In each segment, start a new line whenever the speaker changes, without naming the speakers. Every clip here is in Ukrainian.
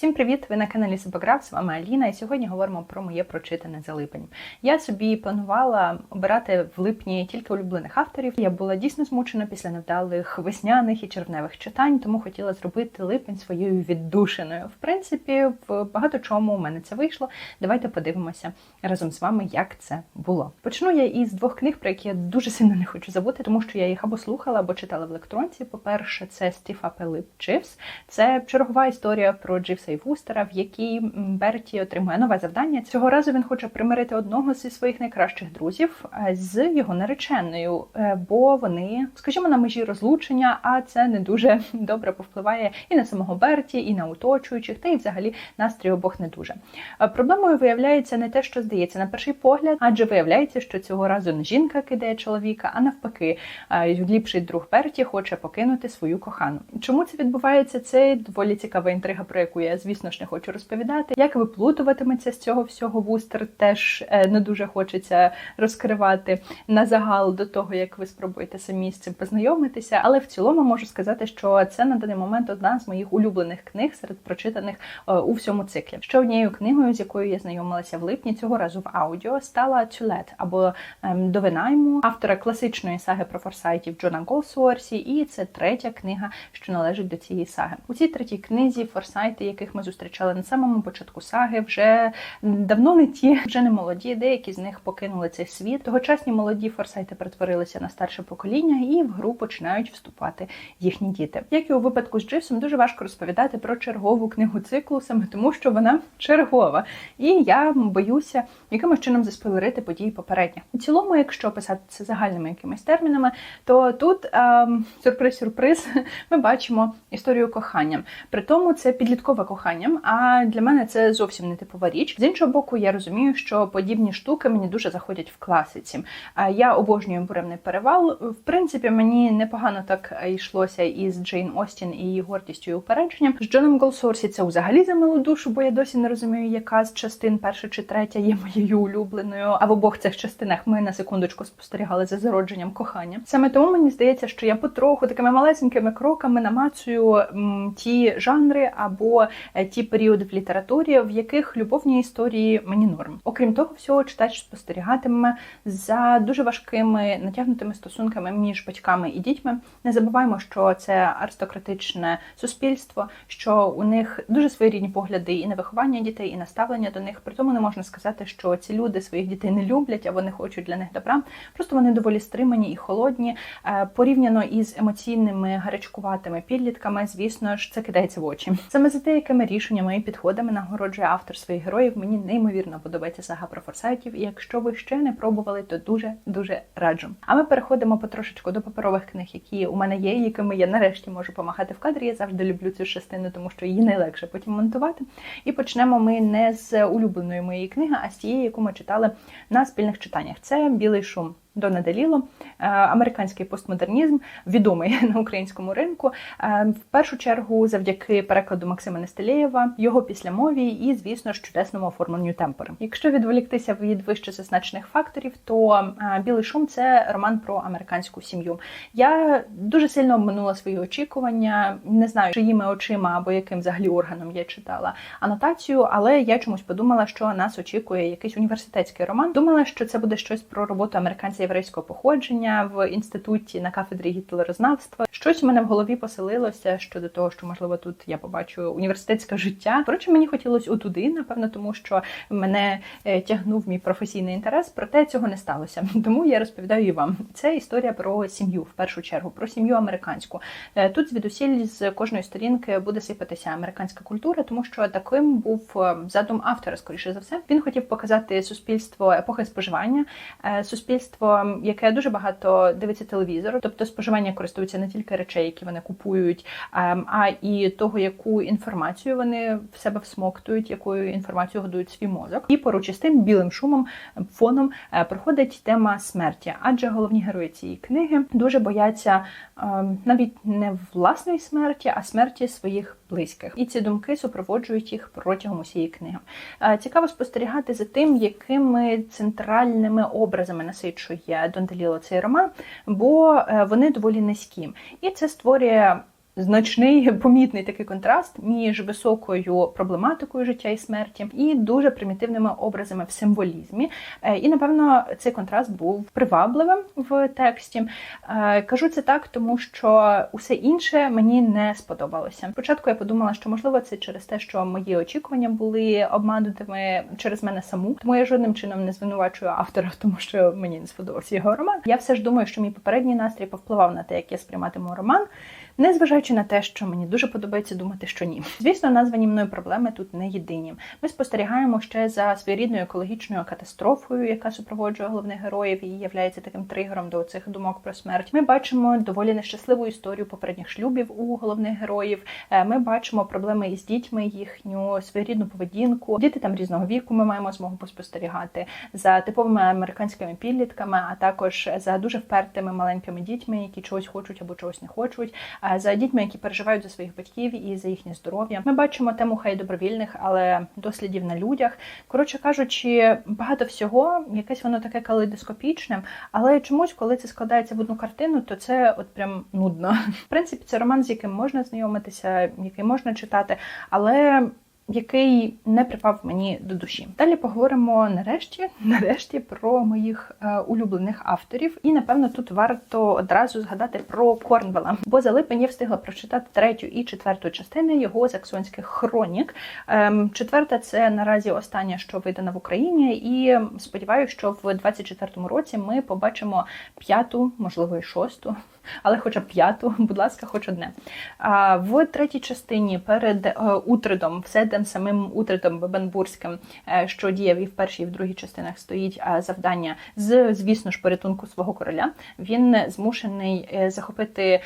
Всім привіт! Ви на каналі Сибограф, з вами Аліна, і сьогодні говоримо про моє прочитане за липень. Я собі планувала обирати в липні тільки улюблених авторів. Я була дійсно змучена після невдалих весняних і червневих читань, тому хотіла зробити липень своєю віддушиною. В принципі, в багато чому у мене це вийшло. Давайте подивимося разом з вами, як це було. Почну я із двох книг, про які я дуже сильно не хочу забути, тому що я їх або слухала, або читала в електронці. По-перше, це Стіфа Пелип Дживс. Це чергова історія про Дживса і Вустера, в якій Берті отримує нове завдання. Цього разу він хоче примирити одного зі своїх найкращих друзів е, з його нареченою, е, бо вони, скажімо, на межі розлучення, а це не дуже добре повпливає і на самого Берті, і на оточуючих, та й взагалі настрій обох не дуже. Е, Проблемою виявляється не те, що здається на перший погляд, адже виявляється, що цього разу не жінка кидає чоловіка, а навпаки, ліпший друг Берті хоче покинути свою кохану. Чому це відбувається? Це доволі цікава інтрига, про яку я звісно ж не хочу розповідати. Як виплутуватиметься з цього всього вустер, теж е, не дуже хочеться розкривати на загал до того, як ви спробуєте самі з цим познайомитися. Але в цілому можу сказати, що це на даний момент одна з моїх улюблених книг серед прочитаних е, у всьому циклі. Ще однією книгою, з якою я знайомилася в липні, цього разу в аудіо, стала «To Let» або ем, до винайму автора класичної саги про форсайтів Джона Голсуорсі, і це третя книга, що належить до цієї саги. У цій третій книзі форсайти, яких ми зустрічали на самому початку саги, вже давно не ті, вже не молоді. Деякі з них покинули цей світ. Тогочасні молоді форсайти перетворилися на старше покоління, і в гру починають вступати їхні діти. Як і у випадку з Дживсом, дуже важко розповідати про чергову книгу циклу, саме тому, що вона чергова. І я боюся якимось чином заспойлерити події попередніх. У цілому, якщо писати це загальними якимись термінами, то тут ем, сюрприз-сюрприз, ми бачимо історію кохання. При тому це підліткове кохання. А для мене це зовсім не типова річ. З іншого боку, я розумію, що подібні штуки мені дуже заходять в класиці. Я обожнюю буремний перевал. В принципі, мені непогано так йшлося із Джейн Остін і її гордістю і упередженням. З Джоном Голсорсі це взагалі за милу душу, бо я досі не розумію, яка з частин перша чи третя є моєю улюбленою. А в обох цих частинах ми на секундочку спостерігали за зародженням кохання. Саме тому мені здається, що я потроху такими малесенькими кроками намацую м, ті жанри або ті періоди в літературі, в яких любовні історії мені норм. Окрім того, всього читач спостерігатиме за дуже важкими натягнутими стосунками між батьками і дітьми. Не забуваємо, що це аристократичне суспільство, що у них дуже своєрідні погляди і на виховання дітей, і на ставлення до них. При тому не можна сказати, що ці люди своїх дітей не люблять, а вони хочуть для них добра. Просто вони доволі стримані і холодні. Е, порівняно із емоційними гарячкуватими підлітками, звісно ж, це кидається в очі. Саме за деякими рішеннями і підходами нагороджує автор своїх героїв. Мені неймовірно подобається сага про форсайтів. І якщо ви ще не пробували, то дуже дуже раджу. А ми переходимо потрошечку до паперових книг, які у мене є, якими я нарешті можу помахати в кадрі. Я завжди люблю цю частину, тому що її найлегше потім монтувати. І почнемо ми не з улюбленої моєї книги, а з тієї, яку ми читали на спільних читаннях. Це білий шум. Дона Деліло, американський постмодернізм, відомий на українському ринку. В першу чергу, завдяки перекладу Максима Нестелєєва, його післямові і, звісно ж, чудесному оформленню темпори. Якщо відволіктися від вище зазначених факторів, то Білий шум це роман про американську сім'ю. Я дуже сильно обминула свої очікування, не знаю, чиїми очима або яким взагалі органом я читала анотацію, але я чомусь подумала, що нас очікує якийсь університетський роман. Думала, що це буде щось про роботу американців єврейського походження в інституті на кафедрі гітлерознавства. Щось у мене в голові поселилося щодо того, що можливо тут я побачу університетське життя. Коротше, мені хотілося отуди, напевно, тому що мене е, тягнув мій професійний інтерес, проте цього не сталося. Тому я розповідаю і вам. Це історія про сім'ю в першу чергу, про сім'ю американську. Е, тут звідусіль з кожної сторінки буде сипатися американська культура, тому що таким був е, задум автора, скоріше за все. Він хотів показати суспільство епохи споживання, суспільство, яке дуже багато дивиться телевізор, тобто споживання користується не тільки речей, які вони купують, а і того, яку інформацію вони в себе всмоктують, якою інформацією годують свій мозок. І поруч із тим білим шумом, фоном проходить тема смерті, адже головні герої цієї книги дуже бояться навіть не власної смерті, а смерті своїх близьких. І ці думки супроводжують їх протягом усієї книги. Цікаво спостерігати за тим, якими центральними образами насичує Дон Деліло цей роман, бо вони доволі низькі. І це створює значний помітний такий контраст між високою проблематикою життя і смерті і дуже примітивними образами в символізмі. Е, і напевно цей контраст був привабливим в тексті. Е, кажу це так, тому що усе інше мені не сподобалося. Спочатку я подумала, що можливо це через те, що мої очікування були обманутими через мене саму, тому я жодним чином не звинувачую автора, тому що мені не сподобався його роман. Я все ж думаю, що мій попередній настрій повпливав на те, як я сприйматиму роман. Незважаючи на те, що мені дуже подобається думати, що ні. Звісно, названі мною проблеми тут не єдині. Ми спостерігаємо ще за своєрідною екологічною катастрофою, яка супроводжує головних героїв і являється таким тригером до цих думок про смерть. Ми бачимо доволі нещасливу історію попередніх шлюбів у головних героїв. Е, ми бачимо проблеми із дітьми, їхню своєрідну поведінку. Діти там різного віку. Ми маємо змогу поспостерігати за типовими американськими підлітками, а також за дуже впертими маленькими дітьми, які чогось хочуть або чогось не хочуть за дітьми, які переживають за своїх батьків і за їхнє здоров'я. Ми бачимо тему хай добровільних, але дослідів на людях. Коротше кажучи, багато всього, якесь воно таке калейдоскопічне, але чомусь, коли це складається в одну картину, то це от прям нудно. В принципі, це роман, з яким можна знайомитися, який можна читати, але який не припав мені до душі. Далі поговоримо нарешті, нарешті про моїх е, улюблених авторів. І напевно тут варто одразу згадати про Корнвела. Бо за липень я встигла прочитати третю і четверту частини його саксонських хронік. Ем, четверта це наразі остання, що видана в Україні, і сподіваюся, що в 24-му році ми побачимо п'яту, можливо, і шосту але хоча б п'яту, будь ласка, хоч одне. А в третій частині перед е, утридом, все тим самим утридом Бебенбурзьким, е, що діяв і в першій, і в другій частинах стоїть е, завдання з, звісно ж, порятунку свого короля. Він змушений захопити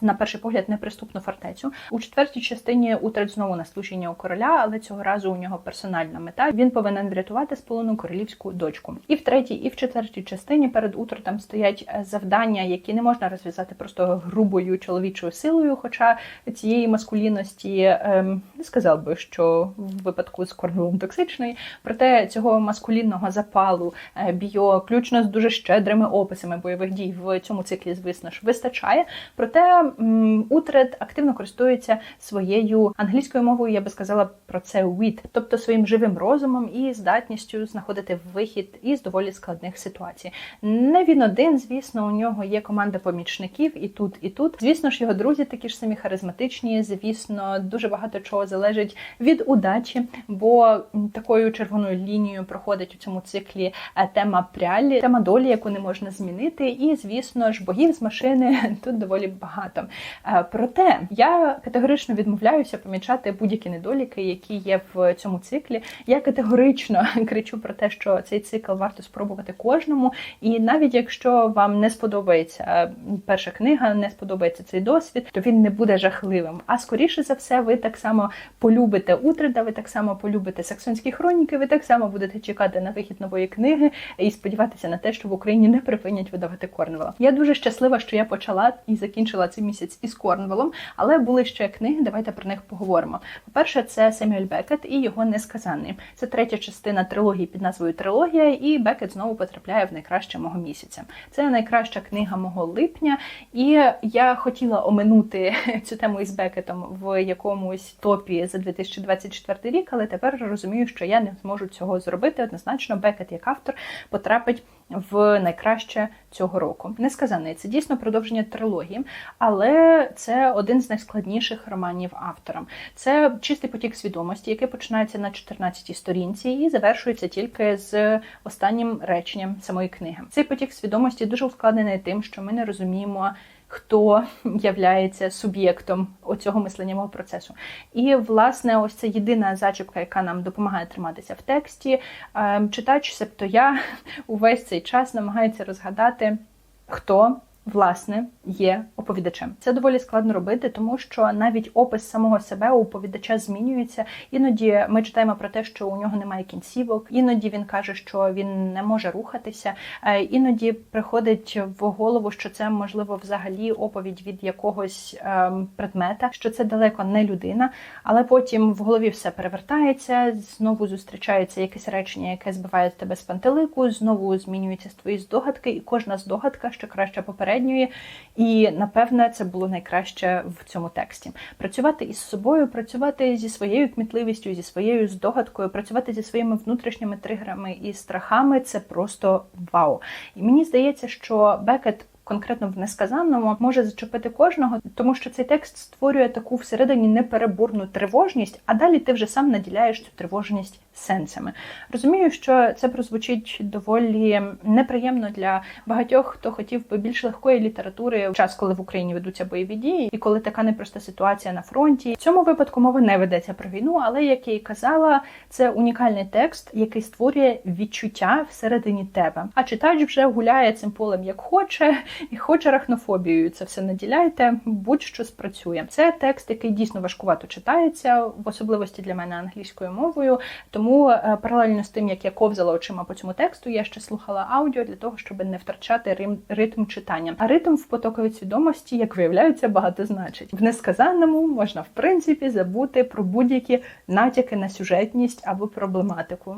на перший погляд неприступну фортецю. У четвертій частині утрид знову на служіння у короля, але цього разу у нього персональна мета. Він повинен врятувати сполону королівську дочку. І в третій, і в четвертій частині перед утридом стоять завдання, які не можна розв'язати розв'язати просто грубою чоловічою силою. Хоча цієї маскулінності ем, не сказав би, що в випадку з Корнелом токсичний, проте цього маскулінного запалу е, біо, включно з дуже щедрими описами бойових дій в цьому циклі, звісно ж, вистачає. Проте м, Утред активно користується своєю англійською мовою, я би сказала про це wit, тобто своїм живим розумом і здатністю знаходити вихід із доволі складних ситуацій. Не він один, звісно, у нього є команда помічників помічників і тут, і тут. Звісно ж, його друзі такі ж самі харизматичні. Звісно, дуже багато чого залежить від удачі, бо такою червоною лінією проходить у цьому циклі е, тема прялі, тема долі, яку не можна змінити. І, звісно ж, богів з машини тут доволі багато. Е, проте я категорично відмовляюся помічати будь-які недоліки, які є в цьому циклі. Я категорично кричу про те, що цей цикл варто спробувати кожному. І навіть якщо вам не сподобається перша книга, не сподобається цей досвід, то він не буде жахливим. А скоріше за все, ви так само полюбите Утрида, ви так само полюбите саксонські хроніки, ви так само будете чекати на вихід нової книги і сподіватися на те, що в Україні не припинять видавати Корнвела. Я дуже щаслива, що я почала і закінчила цей місяць із Корнвелом, але були ще книги. Давайте про них поговоримо. По-перше, це Семюель Бекет і його несказаний. Це третя частина трилогії під назвою Трилогія, і Бекет знову потрапляє в найкраще мого місяця. Це найкраща книга мого липня. І я хотіла оминути цю тему із Бекетом в якомусь топі за 2024 рік, але тепер розумію, що я не зможу цього зробити. Однозначно, Бекет як автор потрапить в найкраще цього року. Несказаний це дійсно продовження трилогії, але це один з найскладніших романів автора. Це чистий потік свідомості, який починається на 14-й сторінці і завершується тільки з останнім реченням самої книги. Цей потік свідомості дуже ускладнений тим, що ми не розуміємо хто являється суб'єктом оцього мисленнєвого процесу. І, власне, ось це єдина зачіпка, яка нам допомагає триматися в тексті. Ем, читач, себто я увесь цей час намагається розгадати, хто власне є оповідачем. Це доволі складно робити, тому що навіть опис самого себе у оповідача змінюється. Іноді ми читаємо про те, що у нього немає кінцівок, іноді він каже, що він не може рухатися. Е, іноді приходить в голову, що це можливо взагалі оповідь від якогось ем, предмета, що це далеко не людина, але потім в голові все перевертається, знову зустрічається якесь речення, яке збиває тебе з пантелику, знову змінюються твої здогадки, і кожна здогадка, що краще попередня, середньої. І напевне це було найкраще в цьому тексті. Працювати із собою, працювати зі своєю кмітливістю, зі своєю здогадкою, працювати зі своїми внутрішніми тригерами і страхами це просто вау. І мені здається, що Бекет конкретно в несказаному може зачепити кожного, тому що цей текст створює таку всередині непереборну тривожність, а далі ти вже сам наділяєш цю тривожність сенсами. Розумію, що це прозвучить доволі неприємно для багатьох, хто хотів би більш легкої літератури в час, коли в Україні ведуться бойові дії, і коли така непроста ситуація на фронті. В цьому випадку мова не ведеться про війну, але як я і казала, це унікальний текст, який створює відчуття всередині тебе. А читач вже гуляє цим полем як хоче, і хоче арахнофобією. Це все наділяйте, будь-що спрацює. Це текст, який дійсно важкувато читається, в особливості для мене англійською мовою. Тому е, паралельно з тим, як я ковзала очима по цьому тексту, я ще слухала аудіо для того, щоб не втрачати ритм читання. А ритм в потоковій свідомості, як виявляється, багато значить. В несказаному можна в принципі забути про будь-які натяки на сюжетність або проблематику.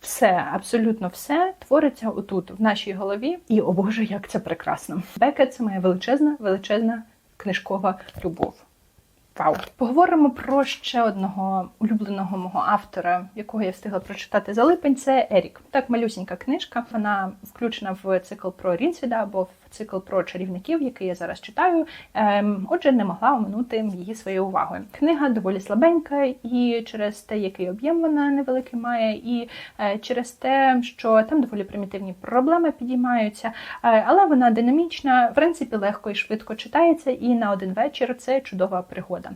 Все, абсолютно все твориться отут, в нашій голові, і о Боже, як це прекрасно. Бекет це моя величезна, величезна книжкова любов. Вау! Поговоримо про ще одного улюбленого мого автора, якого я встигла прочитати за липень. Це Ерік. Так, малюсінька книжка. Вона включена в цикл про Рінсвіда або цикл про чарівників, який я зараз читаю. Ем, отже, не могла оминути її своєю увагою. Книга доволі слабенька, і через те, який об'єм вона невеликий має, і е, через те, що там доволі примітивні проблеми підіймаються, е, але вона динамічна, в принципі, легко і швидко читається, і на один вечір це чудова пригода.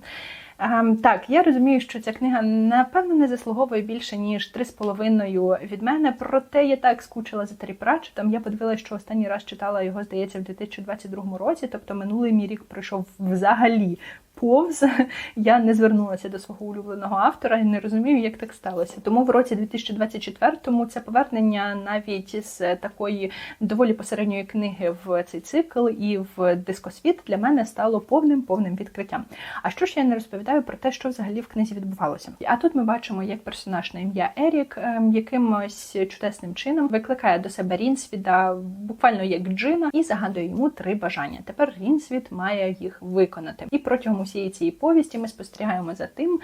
Ем, так, я розумію, що ця книга напевно не заслуговує більше ніж 3,5 від мене. Проте я так скучила за Террі Пратчетом. Я подивилася, що останній раз читала його, здається, в 2022 році, тобто минулий мій рік пройшов взагалі повз. Я не звернулася до свого улюбленого автора і не розумію, як так сталося. Тому в році 2024-му це повернення навіть з такої доволі посередньої книги в цей цикл і в дискосвіт для мене стало повним повним відкриттям. А що ж я не розповідаю про те, що взагалі в книзі відбувалося? А тут ми бачимо, як персонаж на ім'я Ерік ем, якимось чудесним чином викликає до себе Рінсвіда, буквально як джина, і загадує йому три бажання. Тепер Рінсвід має їх виконати. І протягом усієї цієї повісті ми спостерігаємо за тим,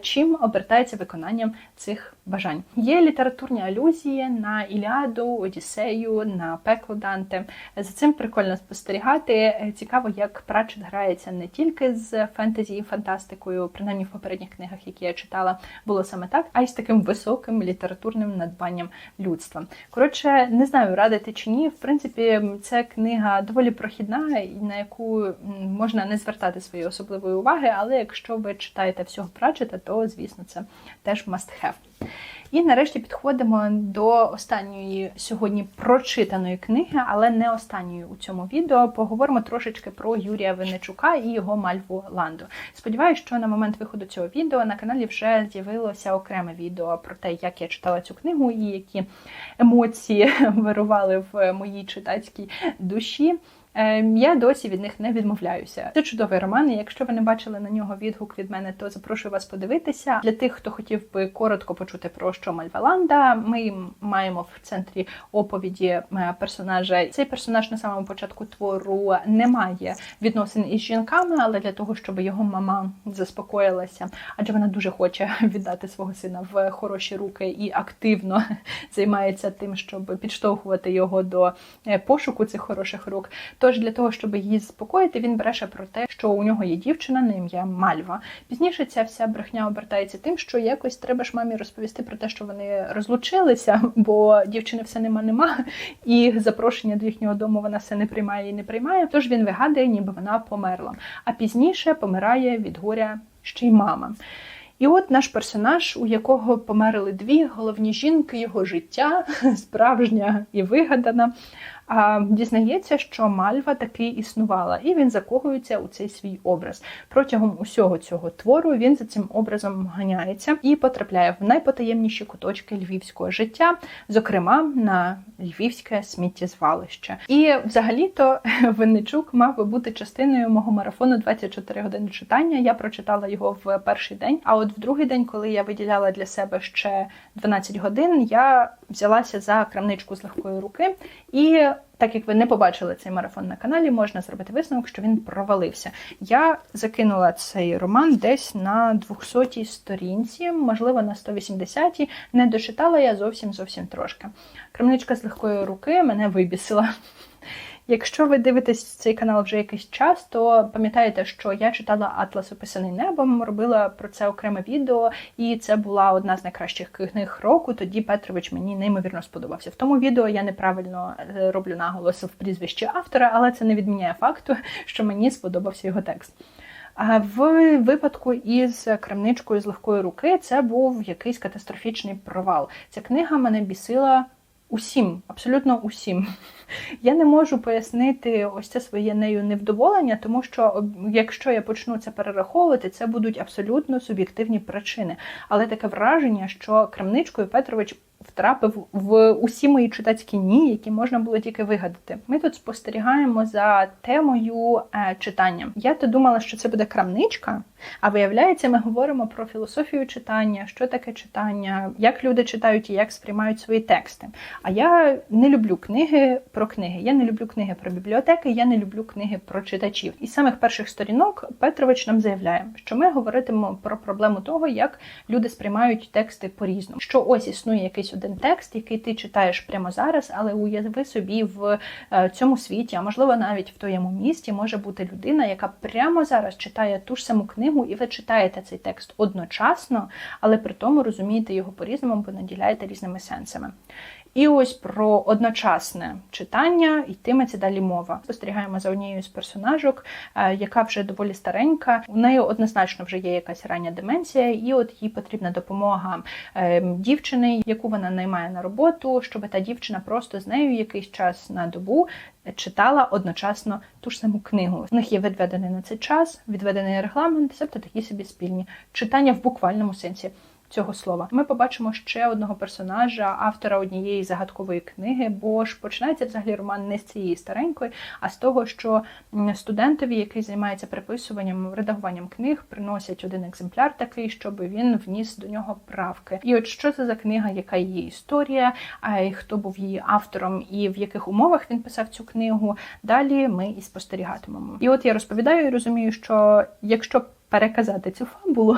чим обертається виконанням цих бажань. Є літературні алюзії на Іліаду, Одіссею, на пекло Данте. За цим прикольно спостерігати. Цікаво, як Пратчет грається не тільки з фентезі і фантастикою, принаймні в попередніх книгах, які я читала, було саме так, а й з таким високим літературним надбанням людства. Коротше, не знаю, радити чи ні. В принципі, ця книга доволі прохідна, на яку можна не звертати свої особливості особливої уваги, але якщо ви читаєте всього Пратчета, то, звісно, це теж must have. І нарешті підходимо до останньої сьогодні прочитаної книги, але не останньої у цьому відео. Поговоримо трошечки про Юрія Винничука і його Мальву Ланду. Сподіваюсь, що на момент виходу цього відео на каналі вже з'явилося окреме відео про те, як я читала цю книгу і які емоції вирували в моїй читацькій душі. Ем, я досі від них не відмовляюся. Це чудовий роман. і Якщо ви не бачили на нього відгук від мене, то запрошую вас подивитися. Для тих, хто хотів би коротко почути про що Мальваланда, ми маємо в центрі оповіді е, персонажа. Цей персонаж на самому початку твору не має відносин із жінками, але для того, щоб його мама заспокоїлася, адже вона дуже хоче віддати свого сина в хороші руки і активно займається тим, щоб підштовхувати його до е, пошуку цих хороших рук. Тож для того, щоб її заспокоїти, він бреше про те, що у нього є дівчина на ім'я Мальва. Пізніше ця вся брехня обертається тим, що якось треба ж мамі розповісти про те, що вони розлучилися, бо дівчини все нема, нема, і запрошення до їхнього дому вона все не приймає і не приймає. Тож він вигадує, ніби вона померла. А пізніше помирає від горя ще й мама. І от наш персонаж, у якого померли дві головні жінки його життя, справжня і вигадана дізнається, що Мальва таки існувала, і він закохується у цей свій образ. Протягом усього цього твору він за цим образом ганяється і потрапляє в найпотаємніші куточки львівського життя, зокрема на львівське сміттєзвалище. І взагалі-то Винничук мав би бути частиною мого марафону 24 години читання. Я прочитала його в перший день. А от в другий день, коли я виділяла для себе ще 12 годин, я взялася за крамничку з легкої руки і так як ви не побачили цей марафон на каналі, можна зробити висновок, що він провалився. Я закинула цей роман десь на 200-й сторінці, можливо, на 180-й. Не дочитала я зовсім зовсім трошки. Кремничка з легкої руки мене вибісила. Якщо ви дивитесь цей канал вже якийсь час, то пам'ятаєте, що я читала Атлас описаний небом, робила про це окреме відео, і це була одна з найкращих книг року. Тоді Петрович мені неймовірно сподобався. В тому відео я неправильно е, роблю наголос в прізвищі автора, але це не відміняє факту, що мені сподобався його текст. А в випадку із крамничкою з легкої руки це був якийсь катастрофічний провал. Ця книга мене бісила. Усім, абсолютно усім. Я не можу пояснити ось це своє нею невдоволення, тому що якщо я почну це перераховувати, це будуть абсолютно суб'єктивні причини. Але таке враження, що крамничкою Петрович втрапив в усі мої читацькі ні, які можна було тільки вигадати. Ми тут спостерігаємо за темою е, читання. Я то думала, що це буде крамничка, а виявляється, ми говоримо про філософію читання, що таке читання, як люди читають і як сприймають свої тексти. А я не люблю книги про книги. Я не люблю книги про бібліотеки, я не люблю книги про читачів. І з самих перших сторінок Петрович нам заявляє, що ми говоритимемо про проблему того, як люди сприймають тексти по-різному. Що ось існує якийсь один текст, який ти читаєш прямо зараз, але уяви собі в е, цьому світі, а можливо навіть в твоєму місті може бути людина, яка прямо зараз читає ту ж саму книгу, і ви читаєте цей текст одночасно, але при тому розумієте його по-різному, бо наділяєте різними сенсами. І ось про одночасне читання йтиметься далі мова. Спостерігаємо за однією з персонажок, е, яка вже доволі старенька. У неї однозначно вже є якась рання деменція, і от їй потрібна допомога е, дівчини, яку вона наймає на роботу, щоб та дівчина просто з нею якийсь час на добу. Читала одночасно ту ж саму книгу. В них є відведений на цей час, відведений регламент, тобто такі собі спільні читання в буквальному сенсі цього слова. Ми побачимо ще одного персонажа, автора однієї загадкової книги, бо ж починається взагалі роман не з цієї старенької, а з того, що студентові, який займається приписуванням, редагуванням книг, приносять один екземпляр такий, щоб він вніс до нього правки. І от що це за книга, яка її історія, а хто був її автором і в яких умовах він писав цю книгу. Далі ми і спостерігатимемо. І от я розповідаю і розумію, що якщо переказати цю фабулу,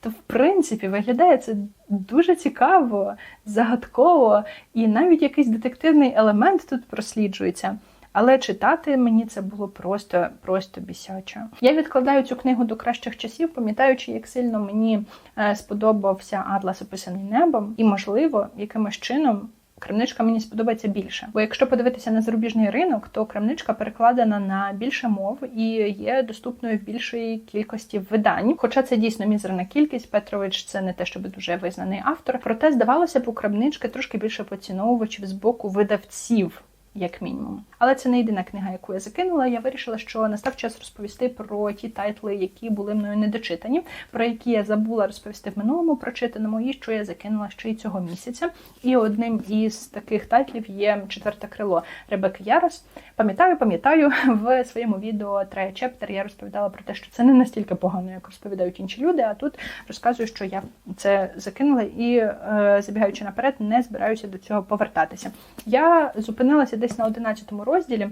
то в принципі виглядає це дуже цікаво, загадково, і навіть якийсь детективний елемент тут просліджується. Але читати мені це було просто просто бісяче. Я відкладаю цю книгу до кращих часів, пам'ятаючи, як сильно мені е, сподобався Атлас описаний небом, і, можливо, якимось чином крамничка мені сподобається більше. Бо якщо подивитися на зарубіжний ринок, то крамничка перекладена на більше мов і є доступною в більшій кількості видань. Хоча це дійсно мізерна кількість, Петрович це не те, щоб дуже визнаний автор. Проте здавалося б, у крамнички трошки більше поціновувачів з боку видавців як мінімум. Але це не єдина книга, яку я закинула. Я вирішила, що настав час розповісти про ті тайтли, які були мною недочитані, про які я забула розповісти в минулому прочитаному, і що я закинула ще й цього місяця. І одним із таких тайтлів є четверте крило Ребекки Ярос. Пам'ятаю, пам'ятаю, в своєму відео Трея Чептер я розповідала про те, що це не настільки погано, як розповідають інші люди. А тут розказую, що я це закинула і, е, забігаючи наперед, не збираюся до цього повертатися. Я зупинилася десь на 11 розділі.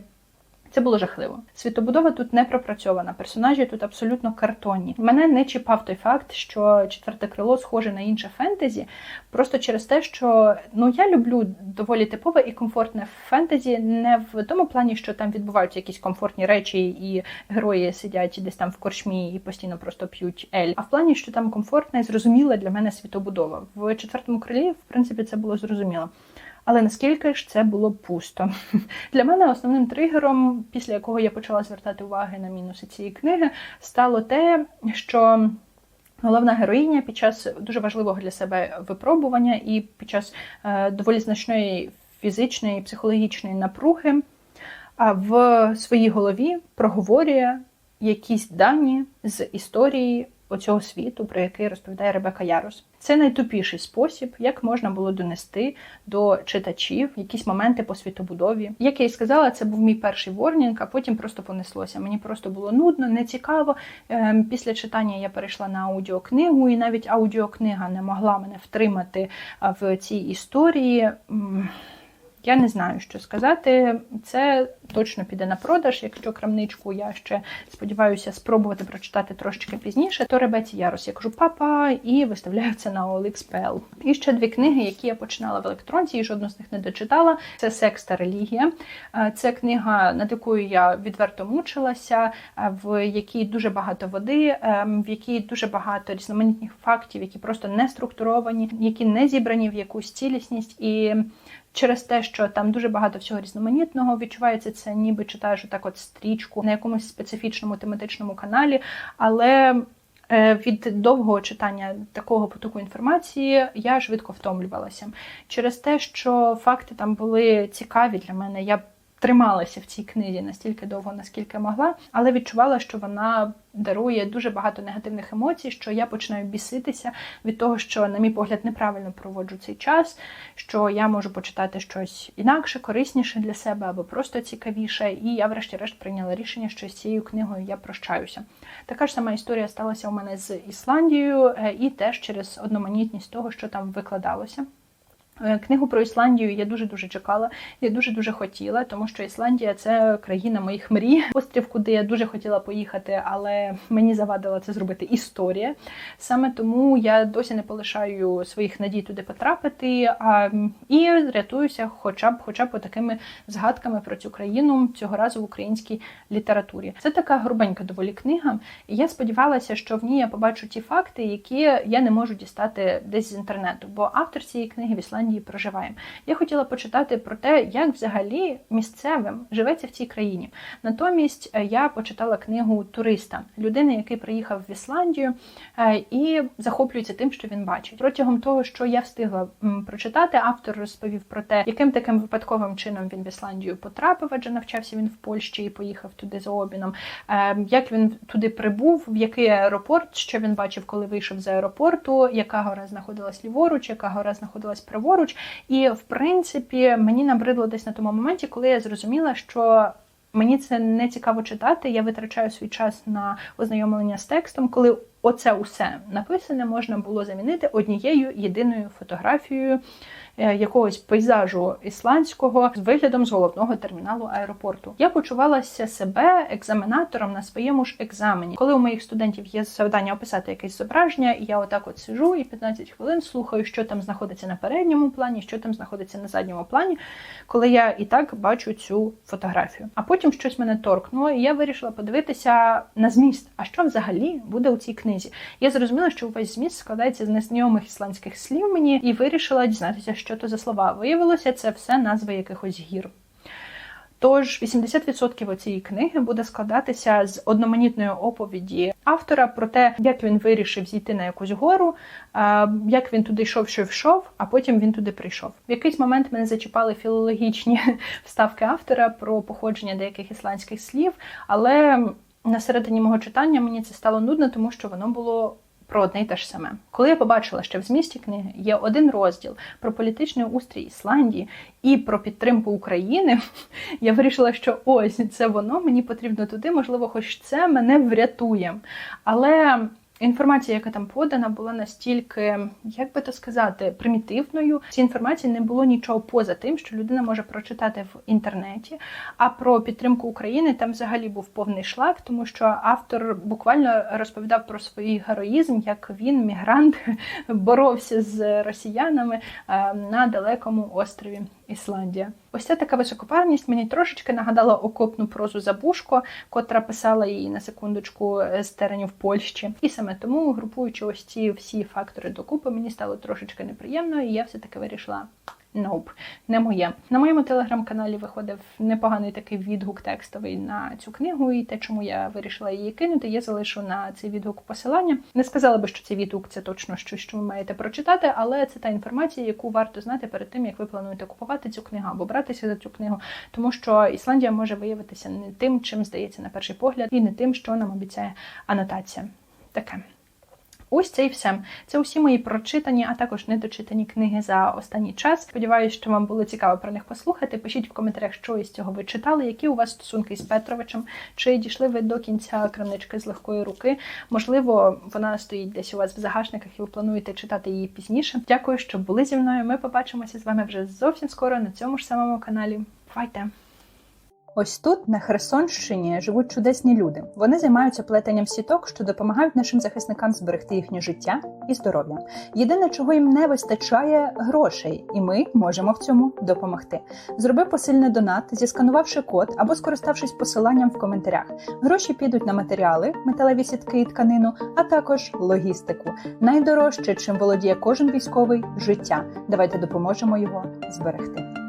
Це було жахливо. Світобудова тут не пропрацьована, персонажі тут абсолютно картонні. Мене не чіпав той факт, що четверте крило схоже на інше фентезі, просто через те, що ну я люблю доволі типове і комфортне фентезі, не в тому плані, що там відбуваються якісь комфортні речі, і герої сидять десь там в корчмі і постійно просто п'ють ель. А в плані, що там комфортна і зрозуміла для мене світобудова. В четвертому крилі, в принципі, це було зрозуміло. Але наскільки ж це було пусто? Для мене основним тригером, після якого я почала звертати уваги на мінуси цієї книги, стало те, що. Головна героїня під час дуже важливого для себе випробування і під час е, доволі значної фізичної і психологічної напруги в своїй голові проговорює якісь дані з історії оцього світу, про який розповідає Ребека Ярос. Це найтупіший спосіб, як можна було донести до читачів якісь моменти по світобудові. Як я й сказала, це був мій перший ворнінг, а потім просто понеслося. Мені просто було нудно, нецікаво. Ем, після читання я перейшла на аудіокнигу, і навіть аудіокнига не могла мене втримати в цій історії. Я не знаю, що сказати. Це точно піде на продаж. Якщо крамничку я ще сподіваюся спробувати прочитати трошечки пізніше, то ребеці ярус. Я кажу папа і виставляю це на OLX.pl. І ще дві книги, які я починала в електронці, і жодну з них не дочитала. Це секс та релігія. Це книга, над якою я відверто мучилася, в якій дуже багато води, ем, в якій дуже багато різноманітних фактів, які просто не структуровані, які не зібрані в якусь цілісність і. Через те, що там дуже багато всього різноманітного відчувається це, ніби читаєш отак от стрічку на якомусь специфічному тематичному каналі, але е, від довгого читання такого потоку інформації я швидко втомлювалася через те, що факти там були цікаві для мене. Я трималася в цій книзі настільки довго, наскільки могла, але відчувала, що вона дарує дуже багато негативних емоцій, що я починаю біситися від того, що, на мій погляд, неправильно проводжу цей час, що я можу почитати щось інакше, корисніше для себе або просто цікавіше. І я, врешті-решт, прийняла рішення, що з цією книгою я прощаюся. Така ж сама історія сталася у мене з Ісландією, е, і теж через одноманітність того, що там викладалося. Е, книгу про Ісландію я дуже-дуже чекала, я дуже-дуже хотіла, тому що Ісландія це країна моїх мрій. Острів, куди я дуже хотіла поїхати, але мені завадила це зробити історія. Саме тому я досі не полишаю своїх надій туди потрапити а, і рятуюся, хоча б хоча б такими згадками про цю країну цього разу в українській літературі. Це така грубенька доволі книга, і я сподівалася, що в ній я побачу ті факти, які я не можу дістати десь з інтернету, бо автор цієї книги в Ісландії Ісландії проживаємо. Я хотіла почитати про те, як взагалі місцевим живеться в цій країні. Натомість е, я почитала книгу туриста, людини, який приїхав в Ісландію е, і захоплюється тим, що він бачить. Протягом того, що я встигла прочитати, автор розповів про те, яким таким випадковим чином він в Ісландію потрапив, адже навчався він в Польщі і поїхав туди за обміном. Е, як він туди прибув, в який аеропорт, що він бачив, коли вийшов з аеропорту, яка гора знаходилась ліворуч, яка гора знаходилась праворуч поруч. І, в принципі, мені набридло десь на тому моменті, коли я зрозуміла, що. Мені це не цікаво читати. Я витрачаю свій час на ознайомлення з текстом, коли оце усе написане можна було замінити однією єдиною фотографією Е, якогось пейзажу ісландського з виглядом з головного терміналу аеропорту. Я почувалася себе екзаменатором на своєму ж екзамені. Коли у моїх студентів є завдання описати якесь зображення, і я отак от сижу і 15 хвилин слухаю, що там знаходиться на передньому плані, що там знаходиться на задньому плані, коли я і так бачу цю фотографію. А потім щось мене торкнуло, і я вирішила подивитися на зміст. А що взагалі буде у цій книзі? Я зрозуміла, що увесь зміст складається з незнайомих ісландських слів мені, і вирішила дізнатися, що то за слова. Виявилося, це все назви якихось гір. Тож 80% цієї книги буде складатися з одноманітної оповіді автора про те, як він вирішив зійти на якусь гору, як він туди йшов, що йшов, а потім він туди прийшов. В якийсь момент мене зачіпали філологічні вставки автора про походження деяких ісландських слів, але на середині мого читання мені це стало нудно, тому що воно було про одне й те ж саме. Коли я побачила, що в змісті книги є один розділ про політичний устрій Ісландії і про підтримку України, я вирішила, що ось це воно мені потрібно туди, можливо, хоч це мене врятує. Але Інформація, яка там подана, була настільки, як би то сказати, примітивною. Ці інформації не було нічого поза тим, що людина може прочитати в інтернеті. А про підтримку України там взагалі був повний шлак, тому що автор буквально розповідав про свій героїзм, як він, мігрант, боровся з росіянами е, на далекому острові Ісландія. Ось ця така високопарність мені трошечки нагадала окопну прозу Забушко, котра писала її на секундочку з теренів Польщі. І саме тому, групуючи ось ці всі фактори докупи, мені стало трошечки неприємно, і я все-таки вирішила Nope, не моє. На моєму телеграм-каналі виходив непоганий такий відгук текстовий на цю книгу, і те, чому я вирішила її кинути, я залишу на цей відгук посилання. Не сказала би, що цей відгук це точно щось, що ви маєте прочитати, але це та інформація, яку варто знати перед тим, як ви плануєте купувати цю книгу або братися за цю книгу, тому що Ісландія може виявитися не тим, чим здається на перший погляд, і не тим, що нам обіцяє анотація. Таке. Ось це і все. Це усі мої прочитані, а також недочитані книги за останній час. Сподіваюсь, що вам було цікаво про них послухати. Пишіть в коментарях, що із цього ви читали, які у вас стосунки з Петровичем, чи дійшли ви до кінця крамнички з легкої руки. Можливо, вона стоїть десь у вас в загашниках, і ви плануєте читати її пізніше. Дякую, що були зі мною. Ми побачимося з вами вже зовсім скоро на цьому ж самому каналі. Бувайте! Ось тут, на Херсонщині, живуть чудесні люди. Вони займаються плетенням сіток, що допомагають нашим захисникам зберегти їхнє життя і здоров'я. Єдине, чого їм не вистачає грошей, і ми можемо в цьому допомогти. Зроби посильний донат, зісканувавши код або скориставшись посиланням в коментарях. Гроші підуть на матеріали, металеві сітки і тканину, а також логістику. Найдорожче, чим володіє кожен військовий життя. Давайте допоможемо його зберегти.